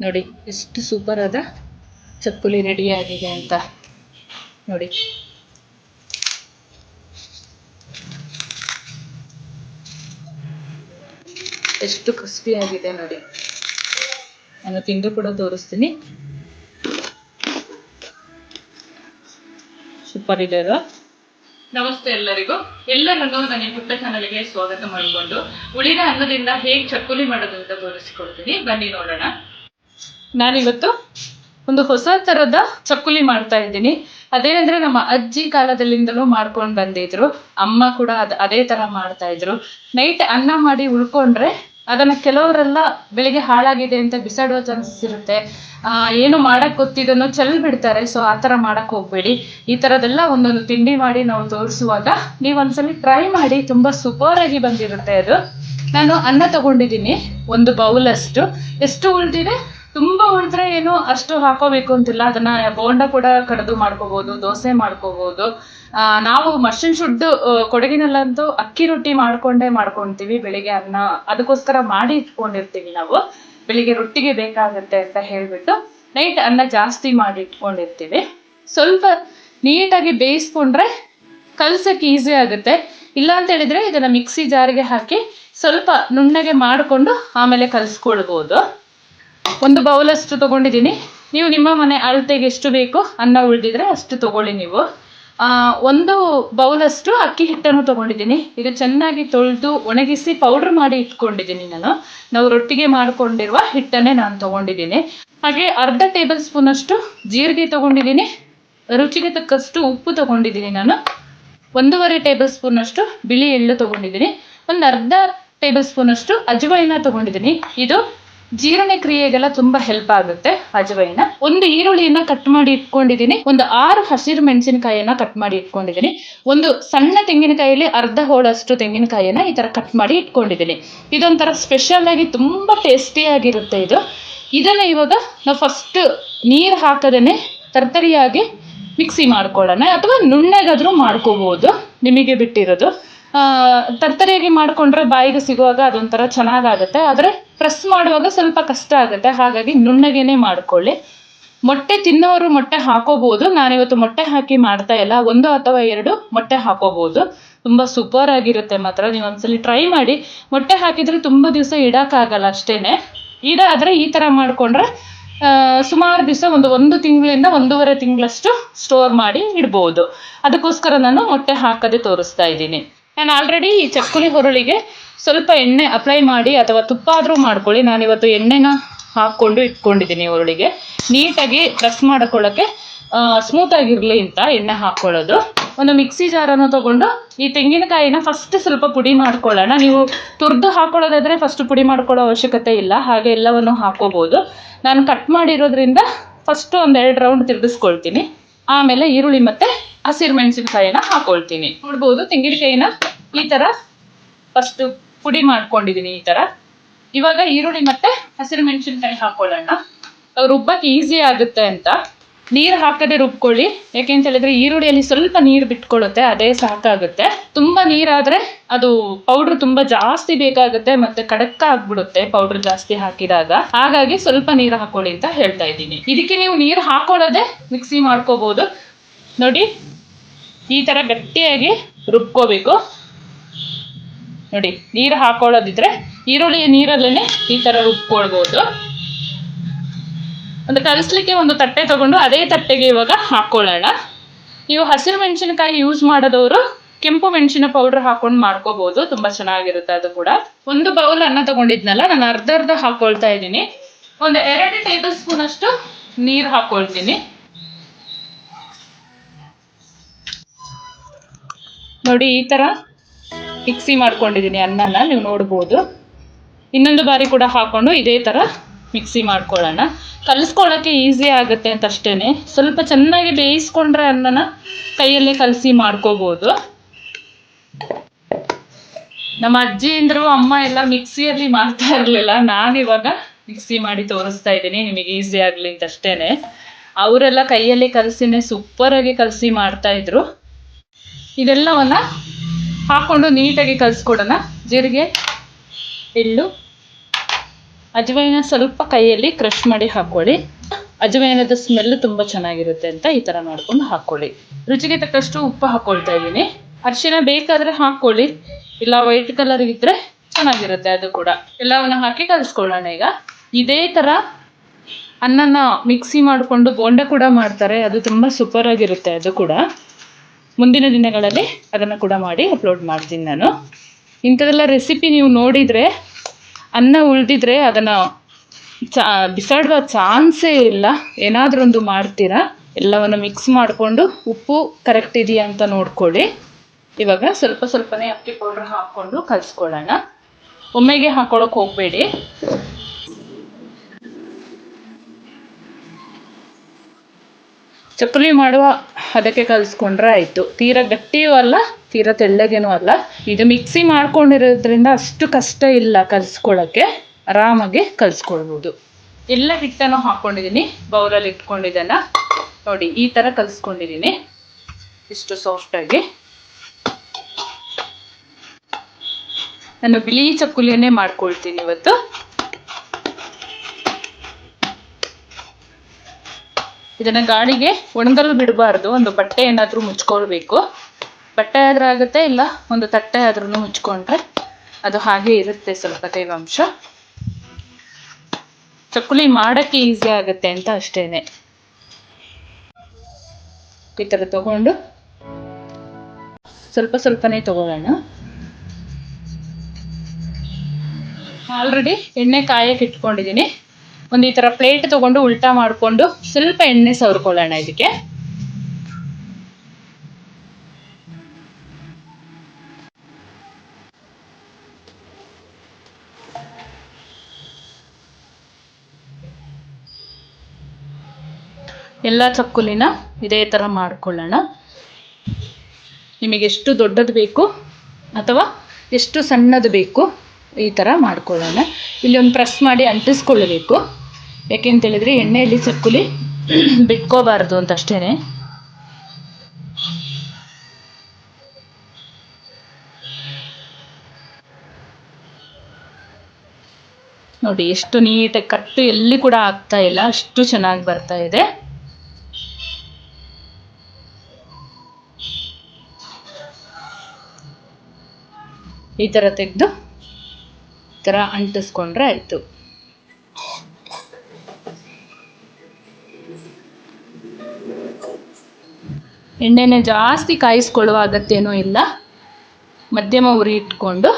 ನೋಡಿ, ಎಷ್ಟು ಸೂಪರ್ ಆದ ಚಕ್ಕುಲಿ ರೆಡಿಯಾಗಿದೆ ಅಂತ. ನೋಡಿ. ಎಷ್ಟು ಕ್ರಿಸ್ಪಿ ಆಗಿದೆ ನೋಡಿ. ನಾನು ತಿಂದು ಕೂಡ ತೋರಿಸ್ತೀನಿ. ಸೂಪರ್ ಇದೆ ಅದು. ನಮಸ್ತೆ ಎಲ್ಲರಿಗೂ. ಎಲ್ಲರನ್ನೂ ನನ್ನ ಈ ಪುಟ್ಟ ಚಾನಲ್ಗೆ ಸ್ವಾಗತ ಮಾಡಿಕೊಂಡು ಉಳಿದ ಅನ್ನದಿಂದ ಹೇಗೆ ಚಕ್ಕುಲಿ ಮಾಡೋದು ಅಂತ ತೋರಿಸಿಕೊಡ್ತೀನಿ. ಬನ್ನಿ ನೋಡೋಣ. ನಾನಿವತ್ತು ಒಂದು ಹೊಸ ತರದ ಚಕ್ಕುಲಿ ಮಾಡ್ತಾ ಇದ್ದೀನಿ. ಅದೇನಂದ್ರೆ ನಮ್ಮ ಅಜ್ಜಿ ಕಾಲದಲ್ಲಿಂದಲೂ ಮಾಡ್ಕೊಂಡು ಬಂದಿದ್ರು ಅಮ್ಮ ಕೂಡ ಅದ್ ಅದೇ ತರ ಮಾಡ್ತಾ ಇದ್ರು. ನೈಟ್ ಅನ್ನ ಮಾಡಿ ಉಳ್ಕೊಂಡ್ರೆ ಅದನ್ನ ಕೆಲವರೆಲ್ಲ ಬೆಳಿಗ್ಗೆ ಹಾಳಾಗಿದೆ ಅಂತ ಬಿಸಾಡೋ ಚಾನ್ಸಸ್ ಇರುತ್ತೆ. ಆ, ಏನು ಮಾಡಕ್ ಗೊತ್ತಿದನೋ ಚೆಲ್ ಬಿಡ್ತಾರೆ. ಸೊ ಆ ಥರ ಮಾಡಕ್ ಹೋಗ್ಬೇಡಿ. ಈ ಥರದೆಲ್ಲ ಒಂದೊಂದು ತಿಂಡಿ ಮಾಡಿ ನಾವು ತೋರಿಸುವಾಗ ನೀವು ಒಂದ್ಸಲಿ ಟ್ರೈ ಮಾಡಿ ತುಂಬಾ ಸೂಪರ್ ಆಗಿ ಬಂದಿರುತ್ತೆ ಅದು. ನಾನು ಅನ್ನ ತಗೊಂಡಿದ್ದೀನಿ. ಒಂದು ಬೌಲ್ ಅಷ್ಟು. ಎಷ್ಟು ಉಳ್ದಿದೆ? ತುಂಬಾ ಉಳಿದ್ರೆ ಏನು ಅಷ್ಟು ಹಾಕೋಬೇಕು ಅಂತಿಲ್ಲ. ಅದನ್ನ ಬೋಂಡ ಕೂಡ ಕಡಿದು ಮಾಡ್ಕೋಬಹುದು ದೋಸೆ ಮಾಡ್ಕೋಬಹುದು ಆ, ನಾವು ಮಷಿನ್ ಶುಡ್ ಕೊಡಗಿನಲ್ಲಂತೂ ಅಕ್ಕಿ ರೊಟ್ಟಿ ಮಾಡ್ಕೊಂಡೇ ಮಾಡ್ಕೊಂತೀವಿ ಬೆಳಿಗ್ಗೆ ಅನ್ನ. ಅದಕ್ಕೋಸ್ಕರ ಮಾಡಿ ಇಟ್ಕೊಂಡಿರ್ತೀವಿ ನಾವು. ಬೆಳಿಗ್ಗೆ ರೊಟ್ಟಿಗೆ ಬೇಕಾಗುತ್ತೆ ಅಂತ ಹೇಳ್ಬಿಟ್ಟು ನೈಟ್ ಅನ್ನ ಜಾಸ್ತಿ ಮಾಡಿ ಇಟ್ಕೊಂಡಿರ್ತೀವಿ ಸ್ವಲ್ಪ ನೀಟಾಗಿ ಬೇಯಿಸ್ಕೊಂಡ್ರೆ ಕಲ್ಸಕ್ಕೆ ಈಸಿ ಆಗುತ್ತೆ. ಇಲ್ಲ ಅಂತ ಹೇಳಿದ್ರೆ ಇದನ್ನ ಮಿಕ್ಸಿ ಜಾರಿಗೆ ಹಾಕಿ ಸ್ವಲ್ಪ ನುಣ್ಣಗೆ ಮಾಡಿಕೊಂಡು ಆಮೇಲೆ ಕಲಿಸ್ಕೊಳ್ಬೋದು. ಒಂದು ಬೌಲ್ ಅಷ್ಟು ತಗೊಂಡಿದ್ದೀನಿ. ನೀವು ನಿಮ್ಮ ಮನೆ ಅಳತೆಗೆ ಎಷ್ಟು ಬೇಕು ಅನ್ನ ಉಳಿದಿದ್ರೆ ಅಷ್ಟು ತಗೊಳ್ಳಿ ನೀವು. ಒಂದು ಬೌಲ್ ಅಷ್ಟು ಅಕ್ಕಿ ಹಿಟ್ಟನ್ನು ತಗೊಂಡಿದ್ದೀನಿ. ಇದು ಚೆನ್ನಾಗಿ ತೊಳೆದು ಒಣಗಿಸಿ ಪೌಡರ್ ಮಾಡಿ ಇಟ್ಕೊಂಡಿದ್ದೀನಿ ನಾನು. ನಾವು ರೊಟ್ಟಿಗೆ ಮಾಡ್ಕೊಂಡಿರುವ ಹಿಟ್ಟನ್ನೇ ನಾನು ತಗೊಂಡಿದ್ದೀನಿ. ಹಾಗೆ ಅರ್ಧ ಟೇಬಲ್ ಸ್ಪೂನ್ ಅಷ್ಟು ಜೀರಿಗೆ ತಗೊಂಡಿದ್ದೀನಿ. ರುಚಿಗೆ ತಕ್ಕಷ್ಟು ಉಪ್ಪು ತಗೊಂಡಿದ್ದೀನಿ ನಾನು. ಒಂದೂವರೆ ಟೇಬಲ್ ಸ್ಪೂನ್ ಅಷ್ಟು ಬಿಳಿ ಎಳ್ಳು ತಗೊಂಡಿದ್ದೀನಿ. ಒಂದು ಅರ್ಧ ಟೇಬಲ್ ಸ್ಪೂನ್ ಅಷ್ಟು ಅಜ್ವಾಯಿನ ತಗೊಂಡಿದ್ದೀನಿ. ಇದು ಜೀರ್ಣ ಕ್ರಿಯೆಗೆಲ್ಲ ತುಂಬಾ ಹೆಲ್ಪ್ ಆಗುತ್ತೆ, ಅಜವೈನ. ಒಂದು ಈರುಳ್ಳಿಯನ್ನ ಕಟ್ ಮಾಡಿ ಇಟ್ಕೊಂಡಿದ್ದೀನಿ, ಒಂದು ಆರು ಹಸಿರು ಮೆಣಸಿನಕಾಯಿಯನ್ನ ಕಟ್ ಮಾಡಿ ಇಟ್ಕೊಂಡಿದ್ದೀನಿ. ಒಂದು ಸಣ್ಣ ತೆಂಗಿನಕಾಯಿಯಲ್ಲಿ ಅರ್ಧ ಹೋಳಷ್ಟು ತೆಂಗಿನಕಾಯಿಯನ್ನ ಈ ತರ ಕಟ್ ಮಾಡಿ ಇಟ್ಕೊಂಡಿದ್ದೀನಿ. ಇದೊಂಥರ ಸ್ಪೆಷಲ್ ಆಗಿ ತುಂಬಾ ಟೇಸ್ಟಿ ಆಗಿರುತ್ತೆ ಇದು. ಇದನ್ನ ಇವಾಗ ನಾವು ಫಸ್ಟ್ ನೀರು ಹಾಕದೇನೆ ತರ್ತರಿಯಾಗಿ ಮಿಕ್ಸಿ ಮಾಡ್ಕೊಳ್ಳೋಣ, ಅಥವಾ ನುಣ್ಣಗಾದ್ರೂ ಮಾಡ್ಕೋಬಹುದು ನಿಮಗೆ ಬಿಟ್ಟಿರೋದು. ತರ್ತರಿಯಾಗಿ ಮಾಡ್ಕೊಂಡ್ರೆ ಬಾಯಿಗೆ ಸಿಗುವಾಗ ಅದೊಂಥರ ಚೆನ್ನಾಗಾಗುತ್ತೆ, ಆದರೆ ಪ್ರೆಸ್ ಮಾಡುವಾಗ ಸ್ವಲ್ಪ ಕಷ್ಟ ಆಗುತ್ತೆ. ಹಾಗಾಗಿ ನುಣ್ಣಗೇನೆ ಮಾಡ್ಕೊಳ್ಳಿ. ಮೊಟ್ಟೆ ತಿನ್ನೋರು ಮೊಟ್ಟೆ ಹಾಕೋಬಹುದು ನಾನಿವತ್ತು ಮೊಟ್ಟೆ ಹಾಕಿ ಮಾಡ್ತಾ ಇಲ್ಲ. ಒಂದು ಅಥವಾ ಎರಡು ಮೊಟ್ಟೆ ಹಾಕೋಬಹುದು ತುಂಬಾ ಸೂಪರ್ ಆಗಿರುತ್ತೆ ಮಾತ್ರ. ನೀವು ಒಂದ್ಸಲಿ ಟ್ರೈ ಮಾಡಿ. ಮೊಟ್ಟೆ ಹಾಕಿದ್ರೆ ತುಂಬಾ ದಿವಸ ಇಡೋಕ್ಕಾಗಲ್ಲ ಅಷ್ಟೇನೆ. ಆದರೆ ಈ ತರ ಮಾಡ್ಕೊಂಡ್ರೆ ಸುಮಾರು ದಿವಸ ಒಂದು ಒಂದು ತಿಂಗಳಿಂದ ಒಂದೂವರೆ ತಿಂಗಳಷ್ಟು ಸ್ಟೋರ್ ಮಾಡಿ ಇಡ್ಬೋದು. ಅದಕ್ಕೋಸ್ಕರ ನಾನು ಮೊಟ್ಟೆ ಹಾಕದೆ ತೋರಿಸ್ತಾ ಇದ್ದೀನಿ. ನಾನು ಆಲ್ರೆಡಿ ಈ ಚಕ್ಕುಲಿ ಹುರುಳಿಗೆ ಸ್ವಲ್ಪ ಎಣ್ಣೆ ಅಪ್ಲೈ ಮಾಡಿ ಅಥವಾ ತುಪ್ಪ ಆದರೂ ಮಾಡ್ಕೊಳ್ಳಿ. ನಾನಿವತ್ತು ಎಣ್ಣೆನ ಹಾಕ್ಕೊಂಡು ಇಟ್ಕೊಂಡಿದ್ದೀನಿ ಹುರುಳಿಗೆ ನೀಟಾಗಿ ಪ್ರೆಸ್ ಮಾಡ್ಕೊಳ್ಳೋಕ್ಕೆ ಸ್ಮೂತ್ ಆಗಿರಲಿ ಅಂತ ಎಣ್ಣೆ ಹಾಕ್ಕೊಳ್ಳೋದು ಒಂದು ಮಿಕ್ಸಿ ಜಾರನ್ನು ತೊಗೊಂಡು ಈ ತೆಂಗಿನಕಾಯಿನ ಫಸ್ಟ್ ಸ್ವಲ್ಪ ಪುಡಿ ಮಾಡ್ಕೊಳ್ಳೋಣ. ನೀವು ತುರಿದು ಹಾಕ್ಕೊಳ್ಳೋದಾದರೆ ಫಸ್ಟ್ ಪುಡಿ ಮಾಡ್ಕೊಳ್ಳೋ ಅವಶ್ಯಕತೆ ಇಲ್ಲ. ಹಾಗೆ ಎಲ್ಲವನ್ನು ಹಾಕೋಬಹುದು ನಾನು ಕಟ್ ಮಾಡಿರೋದ್ರಿಂದ ಫಸ್ಟ್ ಒಂದೆರಡು ರೌಂಡ್ ತಿರುಗಿಸ್ಕೊಳ್ತೀನಿ. ಆಮೇಲೆ ಈರುಳ್ಳಿ ಮತ್ತು ಹಸಿರು ಮೆಣಸಿನಕಾಯಿನ ಹಾಕ್ಕೊಳ್ತೀನಿ ನೋಡ್ಬೋದು ತೆಂಗಿನಕಾಯಿನ ಈ ಥರ ಫಸ್ಟ್ ಪುಡಿ ಮಾಡ್ಕೊಂಡಿದ್ದೀನಿ ಈ ತರ. ಇವಾಗ ಈರುಳ್ಳಿ ಮತ್ತೆ ಹಸಿರು ಮೆಣಸಿನ್ಕಾಯಿ ಹಾಕೊಳ್ಳೋಣ. ರುಬ್ಬಕ್ಕೆ ಈಸಿ ಆಗುತ್ತೆ ಅಂತ. ನೀರು ಹಾಕದೆ ರುಬ್ಕೊಳ್ಳಿ. ಯಾಕೆಂತ ಹೇಳಿದ್ರೆ ಈರುಳ್ಳಿಯಲ್ಲಿ ಸ್ವಲ್ಪ ನೀರು ಬಿಟ್ಕೊಳ್ಳುತ್ತೆ, ಅದೇ ಸಾಕಾಗುತ್ತೆ. ತುಂಬಾ ನೀರಾದರೆ ಅದು ಪೌಡ್ರ್ ತುಂಬಾ ಜಾಸ್ತಿ ಬೇಕಾಗುತ್ತೆ ಮತ್ತೆ ಕಡಕ್ಕ ಆಗ್ಬಿಡುತ್ತೆ ಪೌಡ್ರ್ ಜಾಸ್ತಿ ಹಾಕಿದಾಗ. ಹಾಗಾಗಿ ಸ್ವಲ್ಪ ನೀರು ಹಾಕೊಳ್ಳಿ ಅಂತ ಹೇಳ್ತಾ ಇದ್ದೀನಿ. ಇದಕ್ಕೆ ನೀವು ನೀರು ಹಾಕೊಳ್ಳೋದೆ ಮಿಕ್ಸಿ ಮಾಡ್ಕೋಬಹುದು ನೋಡಿ, ಈ ತರ ಗಟ್ಟಿಯಾಗಿ ರುಬ್ಕೋಬೇಕು. ನೋಡಿ, ನೀರು ಹಾಕೊಳ್ಳೋದಿದ್ರೆ ಈರುಳ್ಳಿಯ ನೀರಲ್ಲೇ ಈ ತರ ರುಬ್ಕೊಳ್ಬೋದು. ಒಂದು ಕಲಿಸ್ಲಿಕ್ಕೆ ಒಂದು ತಟ್ಟೆ ತಗೊಂಡು ಅದೇ ತಟ್ಟೆಗೆ ಇವಾಗ ಹಾಕೊಳ್ಳೋಣ. ನೀವು ಹಸಿರು ಮೆಣಸಿನಕಾಯಿ ಯೂಸ್ ಮಾಡೋದವರು ಕೆಂಪು ಮೆಣಸಿನ ಪೌಡರ್ ಹಾಕೊಂಡು ಮಾಡ್ಕೋಬಹುದು ತುಂಬಾ ಚೆನ್ನಾಗಿರುತ್ತೆ ಅದು ಕೂಡ. ಒಂದು ಬೌಲ್ ಅನ್ನ ತಗೊಂಡಿದ್ನಲ್ಲ, ನಾನು ಅರ್ಧ ಅರ್ಧ ಹಾಕೊಳ್ತಾ ಇದ್ದೀನಿ. ಒಂದು ಎರಡು ಟೇಬಲ್ ಸ್ಪೂನ್ ಅಷ್ಟು ನೀರು ಹಾಕೊಳ್ತೀನಿ. ನೋಡಿ, ಈ ತರ ಮಿಕ್ಸಿ ಮಾಡ್ಕೊಂಡಿದ್ದೀನಿ ಅನ್ನನ ನೀವು ನೋಡ್ಬೋದು. ಇನ್ನೊಂದು ಬಾರಿ ಕೂಡ ಹಾಕೊಂಡು ಇದೇ ಥರ ಮಿಕ್ಸಿ ಮಾಡ್ಕೊಳ್ಳೋಣ. ಕಲಿಸ್ಕೊಳ್ಳೋಕ್ಕೆ ಈಸಿ ಆಗುತ್ತೆ ಅಂತ ಅಷ್ಟೇ ಸ್ವಲ್ಪ ಚೆನ್ನಾಗಿ ಬೇಯಿಸ್ಕೊಂಡ್ರೆ ಅನ್ನನ ಕೈಯಲ್ಲೇ ಕಲಸಿ ಮಾಡ್ಕೋಬೋದು. ನಮ್ಮ ಅಜ್ಜಿಯಿಂದರು ಅಮ್ಮ ಎಲ್ಲ ಮಿಕ್ಸಿಯಲ್ಲಿ ಮಾಡ್ತಾ ಇರಲಿಲ್ಲ. ನಾನಿವಾಗ ಮಿಕ್ಸಿ ಮಾಡಿ ತೋರಿಸ್ತಾ ಇದ್ದೀನಿ. ನಿಮಗೆ ಈಸಿ ಆಗಲಿ ಅಂತ ಅಷ್ಟೇ ಅವರೆಲ್ಲ ಕೈಯಲ್ಲಿ ಕಲಸಿನೇ ಸೂಪರಾಗಿ ಕಲಸಿ ಮಾಡ್ತಾ ಇದ್ರು. ಇದೆಲ್ಲವನ್ನ ಹಾಕೊಂಡು ನೀಟಾಗಿ ಕಲಿಸ್ಕೊಡೋಣ. ಜೀರಿಗೆ, ಎಳ್ಳು, ಅಜವಾಯಿನ ಸ್ವಲ್ಪ ಕೈಯಲ್ಲಿ ಕ್ರಷ್ ಮಾಡಿ ಹಾಕ್ಕೊಳ್ಳಿ ಅಜವಾಯಿನದ ಸ್ಮೆಲ್ ತುಂಬ ಚೆನ್ನಾಗಿರುತ್ತೆ ಅಂತ ಈ ಥರ ಮಾಡ್ಕೊಂಡು ಹಾಕೊಳ್ಳಿ. ರುಚಿಗೆ ತಕ್ಕಷ್ಟು ಉಪ್ಪು ಹಾಕೊಳ್ತಾ ಇದ್ದೀನಿ. ಅರಿಶಿನ ಬೇಕಾದರೆ ಹಾಕೊಳ್ಳಿ. ಇಲ್ಲ ವೈಟ್ ಕಲರ್ ಇದ್ದರೆ ಚೆನ್ನಾಗಿರುತ್ತೆ ಅದು ಕೂಡ. ಎಲ್ಲವನ್ನ ಹಾಕಿ ಕಲಿಸ್ಕೊಳ್ಳೋಣ ಈಗ. ಇದೇ ಥರ ಅನ್ನನ ಮಿಕ್ಸಿ ಮಾಡಿಕೊಂಡು ಬೋಂಡ ಕೂಡ ಮಾಡ್ತಾರೆ. ಅದು ತುಂಬ ಸೂಪರ್ ಆಗಿರುತ್ತೆ ಅದು ಕೂಡ. ಮುಂದಿನ ದಿನಗಳಲ್ಲಿ ಅದನ್ನು ಕೂಡ ಮಾಡಿ ಅಪ್ಲೋಡ್ ಮಾಡ್ತೀನಿ ನಾನು. ಇಂಥದೆಲ್ಲ ರೆಸಿಪಿ ನೀವು ನೋಡಿದರೆ, ಅನ್ನ ಉಳಿದಿದ್ರೆ ಅದನ್ನು ಚಾ, ಬಿಸಾಡುವ ಚಾನ್ಸೇ ಇಲ್ಲ. ಏನಾದರೂ ಒಂದು ಮಾಡ್ತೀರಾ? ಎಲ್ಲವನ್ನು ಮಿಕ್ಸ್ ಮಾಡಿಕೊಂಡು ಉಪ್ಪು ಕರೆಕ್ಟ್ ಇದೆಯಾ ಅಂತ ನೋಡ್ಕೊಳ್ಳಿ. ಇವಾಗ ಸ್ವಲ್ಪ ಸ್ವಲ್ಪನೇ ಅಕ್ಕಿ ಪೌಡ್ರ್ ಹಾಕ್ಕೊಂಡು ಕಲಿಸ್ಕೊಳ್ಳೋಣ. ಒಮ್ಮೆಗೆ ಹಾಕೊಳ್ಳೋಕೆ ಹೋಗಬೇಡಿ. ಚಕ್ಕುಲಿ ಮಾಡುವ ಅದಕ್ಕೆ ಕಲಿಸ್ಕೊಂಡ್ರೆ ಆಯಿತು. ತೀರಾ ಗಟ್ಟಿಯೂ ಅಲ್ಲ, ತೀರಾ ತೆಳ್ಳಗೇನೂ ಅಲ್ಲ. ಇದು ಮಿಕ್ಸಿ ಮಾಡ್ಕೊಂಡಿರೋದ್ರಿಂದ ಅಷ್ಟು ಕಷ್ಟ ಇಲ್ಲ ಕಲಿಸ್ಕೊಳ್ಳೋಕ್ಕೆ ಆರಾಮಾಗಿ ಕಲಿಸ್ಕೊಳ್ಬೋದು. ಎಲ್ಲ ಹಿಟ್ಟನ್ನು ಹಾಕ್ಕೊಂಡಿದ್ದೀನಿ ಬೌಲಲ್ಲಿ ಇಟ್ಕೊಂಡಿದ್ದನ್ನ. ನೋಡಿ, ಈ ಥರ ಕಲಿಸ್ಕೊಂಡಿದ್ದೀನಿ. ಇಷ್ಟು ಸಾಫ್ಟಾಗಿ ನಾನು ಬಿಳಿ ಚಕ್ಕುಲಿಯನ್ನೇ ಮಾಡ್ಕೊಳ್ತೀನಿ ಇವತ್ತು. ಇದನ್ನ ಗಾಳಿಗೆ ಒಣಗಲು ಬಿಡಬಾರ್ದು. ಒಂದು ಬಟ್ಟೆ ಏನಾದರೂ ಮುಚ್ಕೊಳ್ಬೇಕು. ಬಟ್ಟೆ ಆದ್ರೂ ಆಗುತ್ತೆ, ಇಲ್ಲ ಒಂದು ತಟ್ಟೆ ಆದ್ರೂ ಮುಚ್ಕೊಂಡ್ರೆ ಅದು ಹಾಗೆ ಇರುತ್ತೆ ಸ್ವಲ್ಪ ತೇವಾಂಶ. ಚಕ್ಕುಲಿ ಮಾಡಕ್ಕೆ ಈಸಿ ಆಗುತ್ತೆ ಅಂತ ಅಷ್ಟೇನೆ. ಈ ತರ ತಗೊಂಡು ಸ್ವಲ್ಪ ಸ್ವಲ್ಪನೇ ತಗೊಳ್ಳೋಣ. ಆಲ್ರೆಡಿ ಎಣ್ಣೆ ಕಾಯಕ್ಕೆ ಇಟ್ಕೊಂಡಿದ್ದೀನಿ. ಒಂದು ಈ ಥರ ಪ್ಲೇಟ್ ತಗೊಂಡು ಉಲ್ಟಾ ಮಾಡಿಕೊಂಡು ಸ್ವಲ್ಪ ಎಣ್ಣೆ ಸವರ್ಕೊಳ್ಳೋಣ ಇದಕ್ಕೆ. ಎಲ್ಲ ಚಕ್ಕುಲಿನ ಇದೇ ಥರ ಮಾಡ್ಕೊಳ್ಳೋಣ. ನಿಮಗೆ ಎಷ್ಟು ದೊಡ್ಡದು ಬೇಕು ಅಥವಾ ಎಷ್ಟು ಸಣ್ಣದು ಬೇಕು ಈ ಥರ ಮಾಡ್ಕೊಳ್ಳೋಣ. ಇಲ್ಲಿ ಒಂದು ಪ್ರೆಸ್ ಮಾಡಿ ಅಂಟಿಸ್ಕೊಳ್ಳಬೇಕು. ಯಾಕೆಂತ ಹೇಳಿದ್ರೆ ಎಣ್ಣೆಯಲ್ಲಿ ಚಕ್ಕುಲಿ ಬಿಟ್ಕೋಬಾರ್ದು ಅಂತ ಅಷ್ಟೇ ನೋಡಿ, ಎಷ್ಟು ನೀಟಾಗಿ ಕಟ್ಟು ಎಲ್ಲಿ ಕೂಡ ಆಗ್ತಾ ಇಲ್ಲ, ಅಷ್ಟು ಚೆನ್ನಾಗಿ ಬರ್ತಾ ಇದೆ. ಈ ಥರ ತೆಗೆದು ಈ ಥರ ಅಂಟಿಸ್ಕೊಂಡ್ರೆ ಆಯಿತು. ಎಣ್ಣೆನೆ ಜಾಸ್ತಿ ಕಾಯಿಸ್ಕೊಳ್ಳುವ ಅಗತ್ಯನೂ ಇಲ್ಲ. ಮಧ್ಯಮ ಉರಿ ಇಟ್ಕೊಂಡು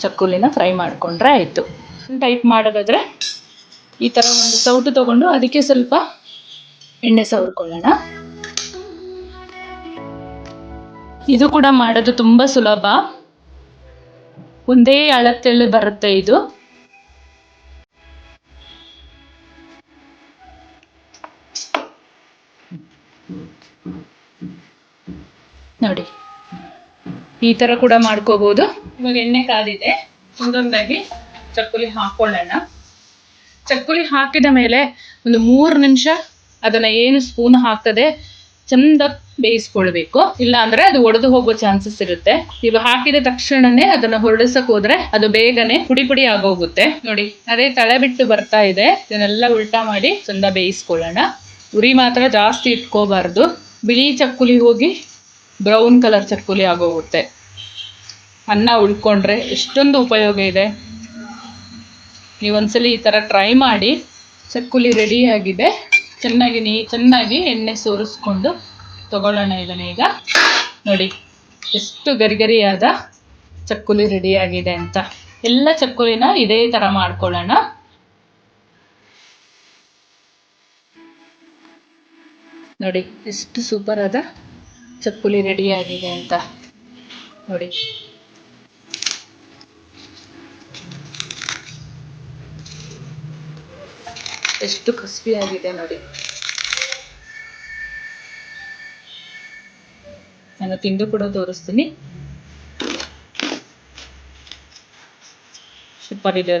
ಚಕ್ಕುಲಿನ ಫ್ರೈ ಮಾಡಿಕೊಂಡ್ರೆ ಆಯಿತು. ಟೈಪ್ ಮಾಡೋದಾದರೆ ಈ ಥರ ಒಂದು ಸೌಟು ತೊಗೊಂಡು ಅದಕ್ಕೆ ಸ್ವಲ್ಪ ಎಣ್ಣೆ ಸವರ್ಕೊಳ್ಳೋಣ. ಇದು ಕೂಡ ಮಾಡೋದು ತುಂಬ ಸುಲಭ. ಒಂದೇ ಅಳತೆಯಲ್ಲಿ ಬರುತ್ತೆ ಇದು. ನೋಡಿ. ಈ ತರ ಕೂಡ ಮಾಡ್ಕೋಬೋದು. ಇವಾಗ ಎಣ್ಣೆ ಕಾದಿದೆ ಒಂದೊಂದಾಗಿ ಚಕ್ಕುಲಿ ಹಾಕೊಳ್ಳೋಣ. ಚಕ್ಕುಲಿ ಹಾಕಿದ ಮೇಲೆ ಒಂದು ಮೂರು ನಿಮಿಷ ಅದನ್ನ ಏನು ಸ್ಪೂನ್ ಹಾಕ್ತದೆ ಚಂದ ಬೇಯಿಸ್ಕೊಳ್ಬೇಕು. ಇಲ್ಲ ಅಂದ್ರೆ ಅದು ಒಡೆದು ಹೋಗೋ ಚಾನ್ಸಸ್ ಇರುತ್ತೆ. ನೀವು ಹಾಕಿದ ತಕ್ಷಣನೇ ಅದನ್ನ ಹೊರಡಿಸಕ್ ಹೋದ್ರೆ ಅದು ಬೇಗನೆ ಪುಡಿ ಪುಡಿ ಆಗೋಗುತ್ತೆ. ನೋಡಿ, ಅದೇ ತಳೆ ಬಿಟ್ಟು ಬರ್ತಾ ಇದೆ. ಇದನ್ನೆಲ್ಲ ಉಲ್ಟಾ ಮಾಡಿ ಚಂದ ಬೇಯಿಸ್ಕೊಳ್ಳೋಣ. ಉರಿ ಮಾತ್ರ ಜಾಸ್ತಿ ಇಟ್ಕೋಬಾರ್ದು. ಬಿಳಿ ಚಕ್ಕುಲಿ ಹೋಗಿ ಬ್ರೌನ್ ಕಲರ್ ಚಕ್ಕುಲಿ ಆಗೋಗುತ್ತೆ ಅನ್ನ ಉಳ್ಕೊಂಡ್ರೆ ಎಷ್ಟೊಂದು ಉಪಯೋಗ ಇದೆ. ನೀವೊಂದ್ಸಲಿ ಈ ಥರ ಟ್ರೈ ಮಾಡಿ, ಚಕ್ಕುಲಿ ರೆಡಿ ಆಗಿದೆ. ಚೆನ್ನಾಗಿ ನೀ, ಚೆನ್ನಾಗಿ ಎಣ್ಣೆ ಸೋರಿಸ್ಕೊಂಡು ತಗೊಳ್ಳೋಣ ಇದನ್ನು ಈಗ. ನೋಡಿ, ಎಷ್ಟು ಗರಿಗರಿಯಾದ ಚಕ್ಕುಲಿ ರೆಡಿ ಆಗಿದೆ ಅಂತ. ಎಲ್ಲ ಚಕ್ಕುಲಿನ ಇದೇ ಥರ ಮಾಡ್ಕೊಳ್ಳೋಣ. ನೋಡಿ, ಎಷ್ಟು ಸೂಪರ್ ಆದ ಚಕ್ಕುಲಿ ರೆಡಿ ಆಗಿದೆ ಅಂತ ನೋಡಿ. ಎಷ್ಟು ಕ್ರಿಸ್ಪಿ ಆಗಿದೆ ನೋಡಿ. ನಾನು ತಿಂದು ಕೂಡ ತೋರಿಸ್ತೀನಿ. ಸೂಪರ್ ಇದೆ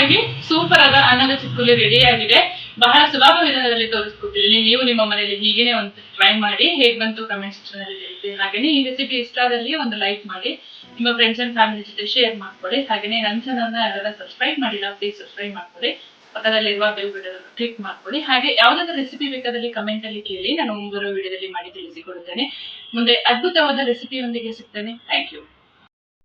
ಆಗಿ ಸೂಪರ್ ಆದ ಅನ್ನದ ಚಿಕ್ಕುಲಿ ರೆಡಿ ಆಗಿದೆ. ಬಹಳ ಸುಲಭ ವಿಧಾನದಲ್ಲಿ ತೋರಿಸ್ಕೊಟ್ಟಿದ್ದೀನಿ. ನೀವು ನಿಮ್ಮ ಮನೆಯಲ್ಲಿ ಹೀಗೇನೆ ಒಂದು ಟ್ರೈ ಮಾಡಿ, ಹೇಗ್ ಬಂತು ಕಮೆಂಟ್ಸ್ ಹೇಳಿ ಹಾಗೇನೆ ಈ ರೆಸಿಪಿ ಇಷ್ಟ ಆದಲ್ಲಿ ಒಂದು ಲೈಕ್ ಮಾಡಿ, ನಿಮ್ಮ ಫ್ರೆಂಡ್ಸ್ ಅಂಡ್ ಫ್ಯಾಮಿಲಿ ಜೊತೆ ಶೇರ್ ಮಾಡ್ಕೊಳ್ಳಿ. ಹಾಗೇನೆ ನನ್ನ ಚಾನಲ್ನ ಯಾರೆಲ್ಲ ಸಬ್ಸ್ಕ್ರೈಬ್ ಮಾಡಿಲ್ಲ ಪ್ಲೀಸ್ ಸಬ್ಸ್ಕ್ರೈಬ್ ಮಾಡ್ಕೊಳ್ಳಿ. ಪಕ್ಕದಲ್ಲಿರುವ ಬೆಲ್ ಬಟನ್ ಕ್ಲಿಕ್ ಮಾಡ್ಕೊಳ್ಳಿ. ಹಾಗೆ ಯಾವ್ದಾದ್ರು ರೆಸಿಪಿ ಬೇಕಾದಲ್ಲಿ ಕಮೆಂಟ್ ಅಲ್ಲಿ ಕೇಳಿ. ನಾನು ಮುಂಬರುವ ವಿಡಿಯೋದಲ್ಲಿ ಮಾಡಿ ತಿಳಿಸಿಕೊಡುತ್ತೇನೆ. ಮುಂದೆ ಅದ್ಭುತವಾದ ರೆಸಿಪಿಯೊಂದಿಗೆ ಸಿಗ್ತೇನೆ. Thank you